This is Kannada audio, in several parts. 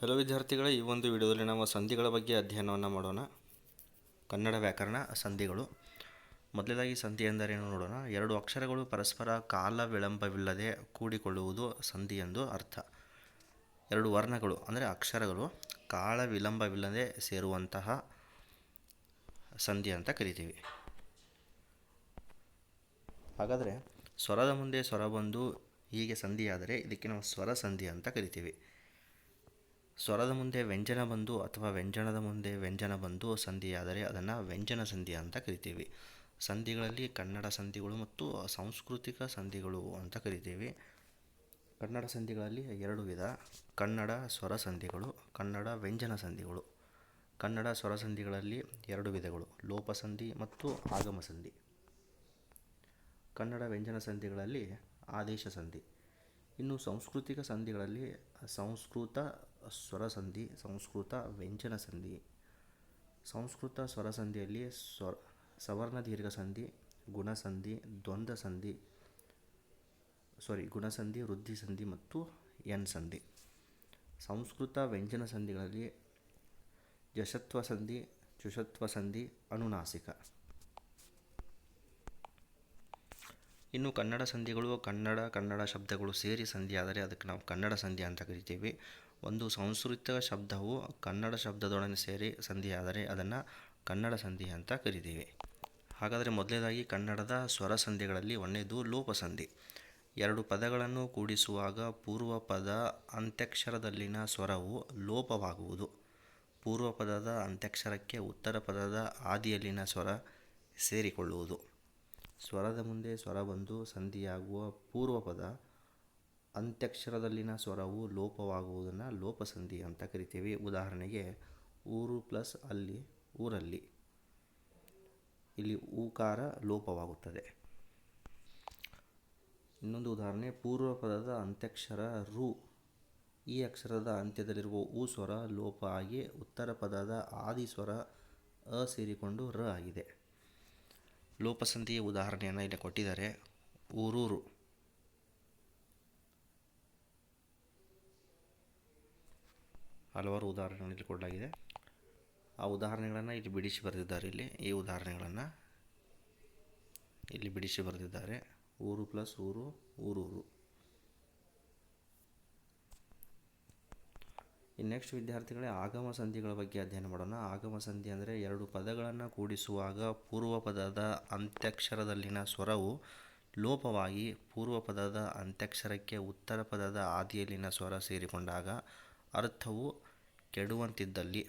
ಹಲೋ ವಿದ್ಯಾರ್ಥಿಗಳೇ ಈ ಒಂದು ವಿಡಿಯೋದಲ್ಲಿ ನಾವು ಸಂಧಿಗಳ ಬಗ್ಗೆ ಅಧ್ಯಯನವನ್ನು ಮಾಡೋಣ. ಕನ್ನಡ ವ್ಯಾಕರಣ ಸಂಧಿಗಳು. ಮೊದಲನೇದಾಗಿ ಸಂಧಿ ಎಂದರೇನು ನೋಡೋಣ. ಎರಡು ಅಕ್ಷರಗಳು ಪರಸ್ಪರ ಕಾಲ ವಿಳಂಬವಿಲ್ಲದೆ ಕೂಡಿಕೊಳ್ಳುವುದು ಸಂಧಿ ಎಂದು ಅರ್ಥ. ಎರಡು ವರ್ಣಗಳು, ಅಂದರೆ ಅಕ್ಷರಗಳು, ಕಾಲ ವಿಳಂಬವಿಲ್ಲದೆ ಸೇರುವಂತಹ ಸಂಧಿ ಅಂತ ಕರಿತೀವಿ. ಹಾಗಾದರೆ ಸ್ವರದ ಮುಂದೆ ಸ್ವರ ಬಂದು ಹೀಗೆ ಸಂಧಿಯಾದರೆ ಇದಕ್ಕೆ ನಾವು ಸ್ವರ ಸಂಧಿ ಅಂತ ಕರಿತೀವಿ. ಸ್ವರದ ಮುಂದೆ ವ್ಯಂಜನ ಬಂದು ಅಥವಾ ವ್ಯಂಜನದ ಮುಂದೆ ವ್ಯಂಜನ ಬಂದು ಸಂಧಿಯಾದರೆ ಅದನ್ನು ವ್ಯಂಜನ ಸಂಧಿ ಅಂತ ಕರಿತೀವಿ. ಸಂಧಿಗಳಲ್ಲಿ ಕನ್ನಡ ಸಂಧಿಗಳು ಮತ್ತು ಸಾಂಸ್ಕೃತಿಕ ಸಂಧಿಗಳು ಅಂತ ಕರಿತೀವಿ. ಕನ್ನಡ ಸಂಧಿಗಳಲ್ಲಿ ಎರಡು ವಿಧ, ಕನ್ನಡ ಸ್ವರ ಸಂಧಿಗಳು, ಕನ್ನಡ ವ್ಯಂಜನ ಸಂಧಿಗಳು. ಕನ್ನಡ ಸ್ವರ ಸಂಧಿಗಳಲ್ಲಿ ಎರಡು ವಿಧಗಳು, ಲೋಪ ಸಂಧಿ ಮತ್ತು ಆಗಮ ಸಂಧಿ. ಕನ್ನಡ ವ್ಯಂಜನ ಸಂಧಿಗಳಲ್ಲಿ ಆದೇಶ ಸಂಧಿ. ಇನ್ನು ಸಾಂಸ್ಕೃತಿಕ ಸಂಧಿಗಳಲ್ಲಿ ಸಂಸ್ಕೃತ ಸ್ವರ ಸಂಧಿ ಸಂಸ್ಕೃತ ವ್ಯಂಜನ ಸಂಧಿ, ಸಂಸ್ಕೃತ ಸ್ವರ ಸಂಧಿಯಲ್ಲಿ ಸ್ವ, ಸವರ್ಣ ದೀರ್ಘ ಸಂಧಿ ಗುಣಸಂಧಿ ದ್ವಂದ್ವ ಸಂಧಿ ಸಾರಿ ಗುಣಸಂಧಿ ವೃದ್ಧಿ ಸಂಧಿ ಮತ್ತು ಎನ್ ಸಂಧಿ. ಸಂಸ್ಕೃತ ವ್ಯಂಜನ ಸಂಧಿಗಳಲ್ಲಿ ಜಶತ್ವ ಸಂಧಿ, ಚುಷತ್ವ ಸಂಧಿ, ಅನುನಾಸಿಕ. ಇನ್ನು ಕನ್ನಡ ಸಂಧಿಗಳು ಕನ್ನಡ ಕನ್ನಡ ಶಬ್ದಗಳು ಸೇರಿ ಸಂಧಿ, ಆದರೆ ಅದಕ್ಕೆ ನಾವು ಕನ್ನಡ ಸಂಧಿ ಅಂತ ಕರಿತೀವಿ. ಒಂದು ಸಂಸ್ಕೃತ ಶಬ್ದವು ಕನ್ನಡ ಶಬ್ದದೊಡನೆ ಸೇರಿ ಸಂಧಿ, ಆದರೆ ಅದನ್ನು ಕನ್ನಡ ಸಂಧಿ ಅಂತ ಕರಿತೀವಿ. ಹಾಗಾದರೆ ಮೊದಲನೇದಾಗಿ ಕನ್ನಡದ ಸ್ವರ ಸಂಧಿಗಳಲ್ಲಿ ಒಂದನೇದು ಲೋಪ ಸಂಧಿ. ಎರಡು ಪದಗಳನ್ನು ಕೂಡಿಸುವಾಗ ಪೂರ್ವ ಪದ ಅಂತ್ಯಕ್ಷರದಲ್ಲಿನ ಸ್ವರವು ಲೋಪವಾಗುವುದು. ಪೂರ್ವ ಪದದ ಅಂತ್ಯಕ್ಷರಕ್ಕೆ ಉತ್ತರ ಪದದ ಆದಿಯಲ್ಲಿನ ಸ್ವರ ಸೇರಿಕೊಳ್ಳುವುದು. ಸ್ವರದ ಮುಂದೆ ಸ್ವರ ಬಂದು ಸಂಧಿಯಾಗುವ ಪೂರ್ವ ಪದ ಅಂತ್ಯಕ್ಷರದಲ್ಲಿನ ಸ್ವರವು ಲೋಪವಾಗುವುದನ್ನು ಲೋಪಸಂಧಿ ಅಂತ ಕರಿತೀವಿ. ಉದಾಹರಣೆಗೆ ಊರು ಪ್ಲಸ್ ಅಲ್ಲಿ ಊರಲ್ಲಿ. ಇಲ್ಲಿ ಊಕಾರ ಲೋಪವಾಗುತ್ತದೆ. ಇನ್ನೊಂದು ಉದಾಹರಣೆ ಪೂರ್ವ ಪದದ ಅಂತ್ಯಕ್ಷರ ರು. ಈ ಅಕ್ಷರದ ಅಂತ್ಯದಲ್ಲಿರುವ ಊ ಸ್ವರ ಲೋಪ ಆಗಿ ಉತ್ತರ ಪದದ ಆದಿ ಸ್ವರ ಅ ಸೇರಿಕೊಂಡು ರ ಆಗಿದೆ. ಲೋಪಸಂಧಿಯ ಉದಾಹರಣೆಯನ್ನು ಇಲ್ಲಿ ಕೊಟ್ಟಿದ್ದಾರೆ. ಊರೂರು. ಹಲವಾರು ಉದಾಹರಣೆಗಳಲ್ಲಿ ಕೊಡಲಾಗಿದೆ. ಆ ಉದಾಹರಣೆಗಳನ್ನು ಇಲ್ಲಿ ಬಿಡಿಸಿ ಬರೆದಿದ್ದಾರೆ ಇಲ್ಲಿ. ಈ ಉದಾಹರಣೆಗಳನ್ನು ಇಲ್ಲಿ ಬಿಡಿಸಿ ಬರೆದಿದ್ದಾರೆ. ಊರು ಪ್ಲಸ್ ಊರು, ಊರೂರು. ಇನ್ನು ನೆಕ್ಸ್ಟ್ ವಿದ್ಯಾರ್ಥಿಗಳೇ ಆಗಮ ಸಂಧಿಗಳ ಬಗ್ಗೆ ಅಧ್ಯಯನ ಮಾಡೋಣ. ಆಗಮ ಸಂಧಿ ಅಂದರೆ ಎರಡು ಪದಗಳನ್ನು ಕೂಡಿಸುವಾಗ ಪೂರ್ವ ಪದದ ಅಂತ್ಯಕ್ಷರದಲ್ಲಿನ ಸ್ವರವು ಲೋಪವಾಗಿ ಪೂರ್ವ ಪದದ ಅಂತ್ಯಕ್ಷರಕ್ಕೆ ಉತ್ತರ ಪದದ ಆದಿಯಲ್ಲಿನ ಸ್ವರ ಸೇರಿಕೊಂಡಾಗ ಅರ್ಥವು ಕೆಡುವಂತಿದ್ದಲ್ಲಿ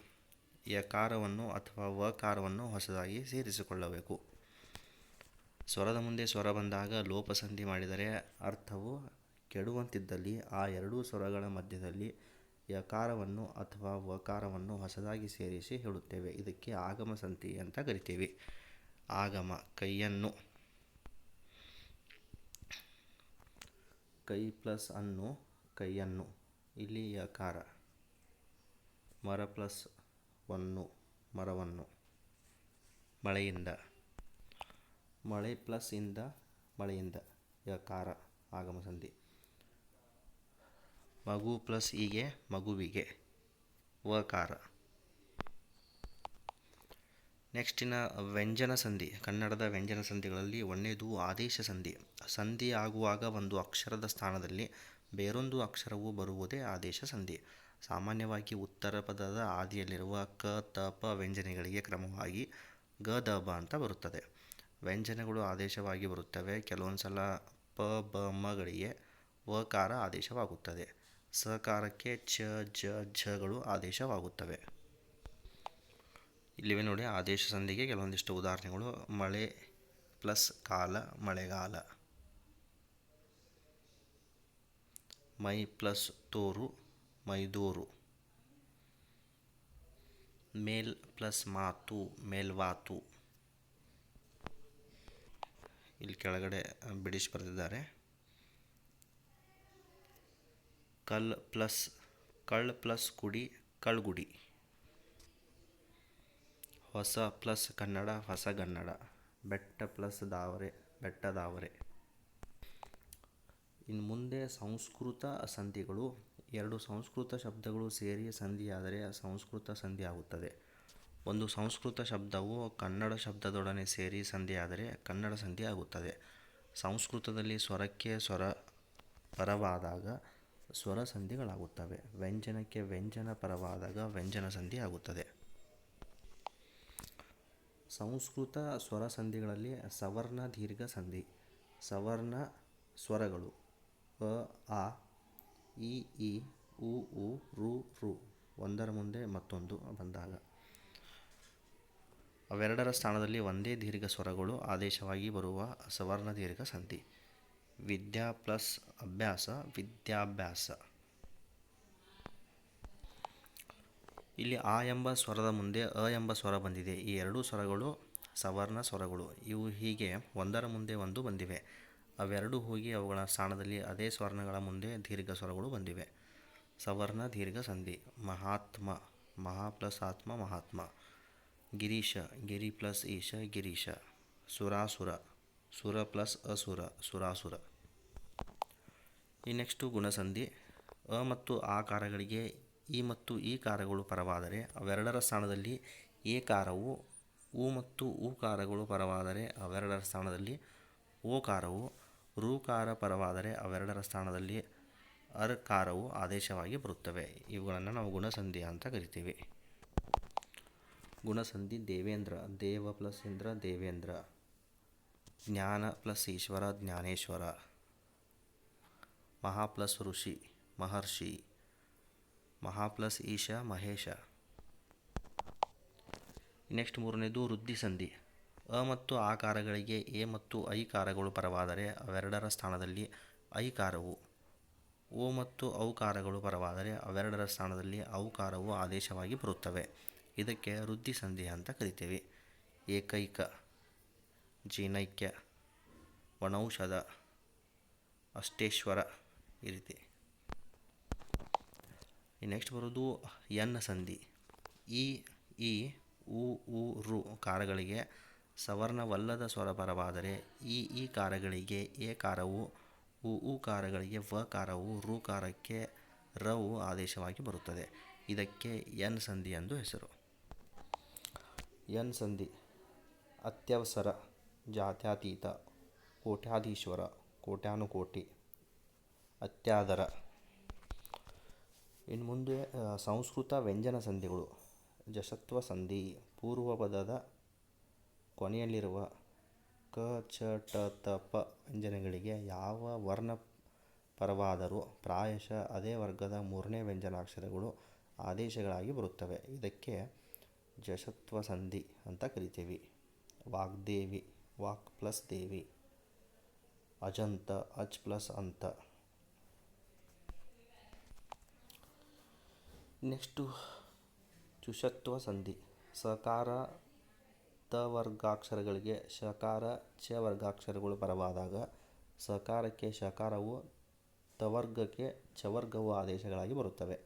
ಯಕಾರವನ್ನು ಅಥವಾ ವಕಾರವನ್ನು ಹೊಸದಾಗಿ ಸೇರಿಸಿಕೊಳ್ಳಬೇಕು. ಸ್ವರದ ಮುಂದೆ ಸ್ವರ ಬಂದಾಗ ಲೋಪಸಂಧಿ ಮಾಡಿದರೆ ಅರ್ಥವು ಕೆಡುವಂತಿದ್ದಲ್ಲಿ ಆ ಎರಡೂ ಸ್ವರಗಳ ಮಧ್ಯದಲ್ಲಿ ಯಕಾರವನ್ನು ಅಥವಾ ವಕಾರವನ್ನು ಹೊಸದಾಗಿ ಸೇರಿಸಿ ಹೇಳುತ್ತೇವೆ. ಇದಕ್ಕೆ ಆಗಮ ಸಂಧಿ ಅಂತ ಕರಿತೀವಿ. ಆಗಮ, ಕೈಯನ್ನು. ಕೈ ಪ್ಲಸ್ ಅನ್ನು, ಕೈಯನ್ನು. ಇಲ್ಲಿ ಯಕಾರ ಮರ ಪ್ಲಸ್ ವನ್ನು ಮರವನ್ನು. ಮಳೆಯಿಂದ. ಮಳೆ ಪ್ಲಸ್ ಇಂದ ಮಳೆಯಿಂದ. ಯಕಾರ ಆಗಮ ಸಂಧಿ ಮಗು ಪ್ಲಸ್ ಹೀಗೆ ಮಗುವಿಗೆ. ವಕಾರ ನೆಕ್ಸ್ಟಿನ ವ್ಯಂಜನ ಸಂಧಿ. ಕನ್ನಡದ ವ್ಯಂಜನ ಸಂಧಿಗಳಲ್ಲಿ ಒಂದೇದು ಆದೇಶ ಸಂಧಿ. ಸಂಧಿ ಆಗುವಾಗ ಒಂದು ಅಕ್ಷರದ ಸ್ಥಾನದಲ್ಲಿ ಬೇರೊಂದು ಅಕ್ಷರವು ಬರುವುದೇ ಆದೇಶ ಸಂಧಿ. ಸಾಮಾನ್ಯವಾಗಿ ಉತ್ತರ ಪದದ ಆದಿಯಲ್ಲಿರುವ ಕ, ತ, ಪ ವ್ಯಂಜನೆಗಳಿಗೆ ಕ್ರಮವಾಗಿ ಗ, ದ, ಬ ಅಂತ ಬರುತ್ತದೆ. ವ್ಯಂಜನಗಳು ಆದೇಶವಾಗಿ ಬರುತ್ತವೆ. ಕೆಲವೊಂದು ಸಲ ಪ, ಬ ಮಗಳಿಗೆ ವಕಾರ ಆದೇಶವಾಗುತ್ತದೆ. ಸಕಾರಕ್ಕೆ ಚ, ಜ ಝಗಳು ಆದೇಶವಾಗುತ್ತವೆ. ಇಲ್ಲಿವೆ ನೋಡಿ, ಆದೇಶ ಸಂಧಿಗೆ ಕೆಲವೊಂದಿಷ್ಟು ಉದಾಹರಣೆಗಳು. ಮಳೆ ಪ್ಲಸ್ ಕಾಲ, ಮಳೆಗಾಲ. ಮೈ ಪ್ಲಸ್ ತೋರು ಮೈದೂರು ಮೇಲ್ ಪ್ಲಸ್ ಮಾತು ಮೇಲ್ವಾತು ಇಲ್ಲಿ ಕೆಳಗಡೆ ಬಿಡಿಸಿ ಬರೆದಿದ್ದಾರೆ. ಕಲ್ ಪ್ಲಸ್, ಕಳ್ ಪ್ಲಸ್ ಕುಡಿ, ಕಳ್ಗುಡಿ. ಹೊಸ ಪ್ಲಸ್ ಕನ್ನಡ ಹೊಸಗನ್ನಡ ಬೆಟ್ಟ ಪ್ಲಸ್ ದಾವರೆ ಬೆಟ್ಟದಾವರೆ ಇನ್ನು ಮುಂದೆ ಸಂಸ್ಕೃತ ಸಂಧಿಗಳು, ಎರಡು ಸಂಸ್ಕೃತ ಶಬ್ದಗಳು ಸೇರಿ ಸಂಧಿಯಾದರೆ ಸಂಸ್ಕೃತ ಸಂಧಿ ಆಗುತ್ತದೆ ಒಂದು ಸಂಸ್ಕೃತ ಶಬ್ದವು ಕನ್ನಡ ಶಬ್ದದೊಡನೆ ಸೇರಿ ಸಂಧಿಯಾದರೆ ಕನ್ನಡ ಸಂಧಿ ಆಗುತ್ತದೆ ಸಂಸ್ಕೃತದಲ್ಲಿ ಸ್ವರಕ್ಕೆ ಸ್ವರ ಪರವಾದಾಗ ಸ್ವರ ಸಂಧಿಗಳಾಗುತ್ತವೆ ವ್ಯಂಜನಕ್ಕೆ ವ್ಯಂಜನ ಪರವಾದಾಗ ವ್ಯಂಜನ ಸಂಧಿ ಆಗುತ್ತದೆ. ಸಂಸ್ಕೃತ ಸ್ವರ ಸಂಧಿಗಳಲ್ಲಿ ಸವರ್ಣ ದೀರ್ಘ ಸಂಧಿ, ಸವರ್ಣ ಸ್ವರಗಳು ಅ ಆ, ಇ ಇ, ಉ ಉ, ರು ರು ಒಂದರ ಮುಂದೆ ಮತ್ತೊಂದು ಬಂದಾಗ. ಅವೆರಡರ ಸ್ಥಾನದಲ್ಲಿ ಒಂದೇ ದೀರ್ಘ ಸ್ವರಗಳು ಆದೇಶವಾಗಿ ಬರುವ ಸವರ್ಣ ದೀರ್ಘ ಸಂಧಿ. ವಿದ್ಯಾ ಪ್ಲಸ್ ಅಭ್ಯಾಸ, ವಿದ್ಯಾಭ್ಯಾಸ. ಇಲ್ಲಿ ಆ ಎಂಬ ಸ್ವರದ ಮುಂದೆ ಅ ಎಂಬ ಸ್ವರ ಬಂದಿದೆ. ಈ ಎರಡೂ ಸ್ವರಗಳು ಸವರ್ಣ ಸ್ವರಗಳು. ಇವು ಹೀಗೆ ಒಂದರ ಮುಂದೆ ಒಂದು ಬಂದಿವೆ. ಅವೆರಡೂ ಹೋಗಿ ಅವುಗಳ ಸ್ಥಾನದಲ್ಲಿ ಅದೇ ಸ್ವರ್ಣಗಳ ಮುಂದೆ ದೀರ್ಘ ಸ್ವರಗಳು ಬಂದಿವೆ. ಸವರ್ಣ, ದೀರ್ಘ, ಸಂಧಿ. ಮಹಾತ್ಮ, ಮಹಾ ಪ್ಲಸ್ ಆತ್ಮ, ಮಹಾತ್ಮ. ಗಿರೀಶ, ಗಿರಿ ಪ್ಲಸ್ ಈಶ, ಗಿರೀಶ. ಸುರಾಸುರ. ಸುರ ಪ್ಲಸ್ ಅಸುರ, ಸುರಾಸುರ. ಈ ನೆಕ್ಸ್ಟು ಗುಣಸಂಧಿ, ಅ ಮತ್ತು ಆ ಕಾರಗಳಿಗೆ ಈ ಮತ್ತು ಈ ಕಾರಗಳು ಪರವಾದರೆ ಅವೆರಡರ ಸ್ಥಾನದಲ್ಲಿ ಎ ಕಾರವು, ಉ ಮತ್ತು ಉ ಕಾರಗಳು ಪರವಾದರೆ ಅವೆರಡರ ಸ್ಥಾನದಲ್ಲಿ ಓ ಕಾರವು ಋಕಾರ ಪರವಾದರೆ ಅವೆರಡರ ಸ್ಥಾನದಲ್ಲಿ ಅರ್ ಕಾರವು ಆದೇಶವಾಗಿ ಬರುತ್ತವೆ. ಇವುಗಳನ್ನು ನಾವು ಗುಣಸಂಧಿ ಅಂತ ಕರಿತೀವಿ. ಗುಣಸಂಧಿ ದೇವೇಂದ್ರ, ದೇವ ಪ್ಲಸ್ ಇಂದ್ರ, ದೇವೇಂದ್ರ. ಜ್ಞಾನ ಪ್ಲಸ್ ಈಶ್ವರ, ಜ್ಞಾನೇಶ್ವರ. ಮಹಾ ಪ್ಲಸ್ ಋಷಿ, ಮಹರ್ಷಿ. ಮಹಾ ಪ್ಲಸ್ ಈಶ, ಮಹೇಶ. ನೆಕ್ಸ್ಟ್ ಮೂರನೇದು ವೃದ್ಧಿ ಸಂಧಿ. ಅ ಮತ್ತು ಆ ಕಾರಗಳಿಗೆ ಎ ಮತ್ತು ಐ ಕಾರಗಳು ಪರವಾದರೆ ಅವೆರಡರ ಸ್ಥಾನದಲ್ಲಿ ಐ ಕಾರವು. ಓ ಮತ್ತು ಔಕಾರಗಳು ಪರವಾದರೆ ಅವೆರಡರ ಸ್ಥಾನದಲ್ಲಿ ಔಕಾರವು ಆದೇಶವಾಗಿ ಬರುತ್ತವೆ. ಇದಕ್ಕೆ ವೃದ್ಧಿ ಸಂಧಿ ಅಂತ ಕರಿತೇವೆ. ಏಕೈಕ. ಜೀನೈಕ್ಯ ವನೌಷಧ ಅಷ್ಟೇಶ್ವರ ಈ ರೀತಿ ನೆಕ್ಸ್ಟ್ ಬರೋದು ಎನ್ ಸಂಧಿ. ಈ ಈ, ಉ ಉ, ರು ಕಾರಗಳಿಗೆ ಸವರ್ಣವಲ್ಲದ ಸ್ವರ ಪರವಾದರೆ ಈ ಈ ಕಾರಗಳಿಗೆ ಎ ಕಾರವು, ಉ ಉ ಕಾರಗಳಿಗೆ ವ ಕಾರವು, ರು ಕಾರಕ್ಕೆ ರವು ಆದೇಶವಾಗಿ ಬರುತ್ತದೆ. ಇದಕ್ಕೆ ಎನ್ ಸಂಧಿ ಎಂದು ಹೆಸರು. ಎನ್ ಸಂಧಿ, ಅತ್ಯವಸರ ಜಾತ್ಯತೀತ, ಕೋಟ್ಯಾಧೀಶ್ವರ, ಕೋಟ್ಯಾನುಕೋಟಿ, ಅತ್ಯಾದರ. ಇನ್ನು ಮುಂದೆ ಸಂಸ್ಕೃತ ವ್ಯಂಜನ ಸಂಧಿಗಳು, ಜಶತ್ವ ಸಂಧಿ ಪೂರ್ವ ಪದದ ಕೊನೆಯಲ್ಲಿರುವ ಕ, ಚ, ಟ, ತ, ಪ ವ್ಯಂಜನಗಳಿಗೆ ಯಾವ ವರ್ಣ ಪರವಾದರೂ ಪ್ರಾಯಶಃ ಅದೇ ವರ್ಗದ ಮೂರನೇ ವ್ಯಂಜನಾಕ್ಷರಗಳು ಆದೇಶಗಳಾಗಿ ಬರುತ್ತವೆ. ಇದಕ್ಕೆ ಜಶತ್ವ ಸಂಧಿ ಅಂತ ಕರಿತೀವಿ. ವಾಗ್ದೇವಿ. ವಾಕ್ ಪ್ಲಸ್ ದೇವಿ. ಅಜಂತ ಅಚ್ ಪ್ಲಸ್ ಅಂತ. ನೆಕ್ಸ್ಟು ಚುಷತ್ವ ಸಂಧಿ. ಸಕಾರ ತ ವರ್ಗಾಕ್ಷರಗಳಿಗೆ ಶಕಾರ ಚ ವರ್ಗಾಕ್ಷರಗಳು ಪರವಾದಾಗ ಸಕಾರಕ್ಕೆ ಶಕಾರವು ತವರ್ಗಕ್ಕೆ ಚವರ್ಗವು ಆದೇಶಗಳಾಗಿ ಬರುತ್ತವೆ.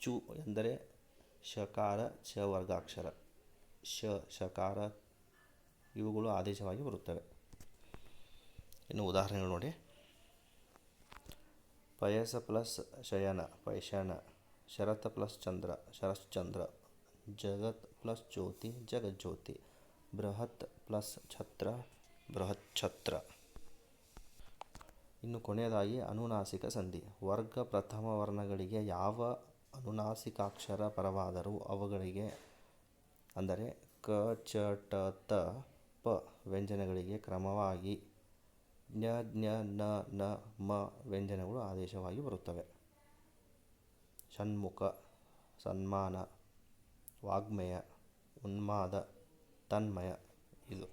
ಚು ಎಂದರೆ ಶಕಾರ ಚ ವರ್ಗಾಕ್ಷರ ಶ ಶಕಾರ ಇವುಗಳು ಆದೇಶವಾಗಿ ಬರುತ್ತವೆ. ಇನ್ನು ಉದಾಹರಣೆಗಳು ನೋಡಿ. ಪಯಸ ಪ್ಲಸ್ ಶಯನ ಪೈಶಾನ ಶರತ್ ಪ್ಲಸ್ ಚಂದ್ರ ಶರಶ್ಚಂದ್ರ ಜಗತ್ ಪ್ಲಸ್ ಜ್ಯೋತಿ ಜಗಜ್ಯೋತಿ ಬೃಹತ್ ಪ್ಲಸ್ ಛತ್ರ, ಬೃಹತ್ ಛತ್ರ. ಇನ್ನು ಕೊನೆಯದಾಗಿ ಅನುನಾಸಿಕ ಸಂಧಿ. ವರ್ಗ ಪ್ರಥಮ ವರ್ಣಗಳಿಗೆ ಯಾವ ಅನುನಾಸಿಕಾಕ್ಷರ ಪರವಾದರೂ ಅವುಗಳಿಗೆ ಅಂದರೆ ಕ, ಚ, ಟ, ತ ಪ ವ್ಯಂಜನಗಳಿಗೆ ಕ್ರಮವಾಗಿ ಜ್ಞ ಜ್ಞ ನ ನ, ಮ ವ್ಯಂಜನಗಳು ಆದೇಶವಾಗಿ ಬರುತ್ತವೆ. ಷಣ್ಮುಖ, ಸನ್ಮಾನ, ವಾಗ್ಮಯ, ಉನ್ಮಾದ, ತನ್ಮಯ ಇದು.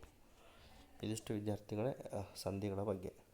ಇದಿಷ್ಟು ವಿದ್ಯಾರ್ಥಿಗಳೇ ಸಂಧಿಗಳ ಬಗ್ಗೆ.